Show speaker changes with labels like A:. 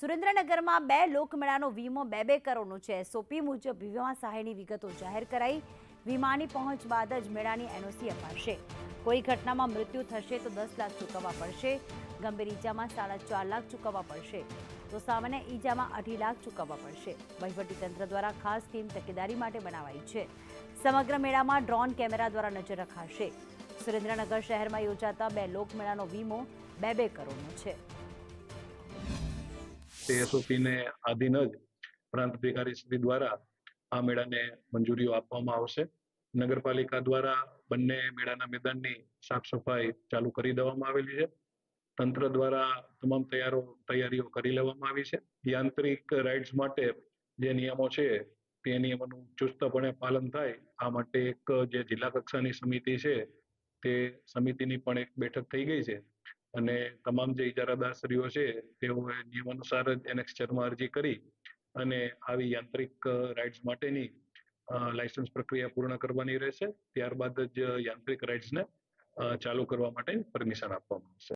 A: સુરેન્દ્રનગરમાં બે લોકમેળાનો વીમો બે બે કરોડનો છે. એસઓપી મુજબ વીમા સહાયની વિગતો જાહેર કરાઈ. વીમાની પહોંચ બાદ જ મેળાની એનઓસી અપાશે. કોઈ ઘટનામાં મૃત્યુ થશે તો દસ લાખ ચૂકવવા પડશે. ગંભીર ઈજામાં સાડા ચાર લાખ ચૂકવવા પડશે. તો સામાન્ય ઈજામાં અઢી લાખ ચૂકવવા પડશે. વહીવટીતંત્ર દ્વારા ખાસ ટીમ તકેદારી માટે બનાવાઈ છે. સમગ્ર મેળામાં ડ્રોન કેમેરા દ્વારા નજર રખાશે. સુરેન્દ્રનગર શહેરમાં યોજાતા બે લોકમેળાનો વીમો બે બે કરોડનો છે.
B: એસઓપીને આધીન જ પ્રાંત અધિકારી શ્રી દ્વારા આ મેળાને મંજૂરીઓ આપવામાં આવશે. નગરપાલિકા દ્વારા બંને મેળાના મેદાનની સાફ સફાઈ ચાલુ કરી દેવામાં આવેલી છે. તંત્ર દ્વારા તમામ તૈયારો, તૈયારીઓ કરી લેવામાં આવી છે. યાંત્રિક રાઇડ્સ માટે જે નિયમો છે, તે નિયમોનું ચુસ્તપણે પાલન થાય, આ માટે એક જે જિલ્લા કક્ષાની સમિતિ છે, તે સમિતિની પણ એક બેઠક થઈ ગઈ છે. અને તમામ જે ઇજારાદારશ્રીઓ છે, તેઓએ નિયમ અનુસાર જ એનેક્સચરમાં અરજી કરી અને આવી યાંત્રિક રાઇડ્સ માટેની લાયસન્સ પ્રક્રિયા પૂર્ણ કરવાની રહેશે. ત્યારબાદ જ યાંત્રિક રાઇડ્સને ચાલુ કરવા માટે પરમિશન આપવામાં આવશે.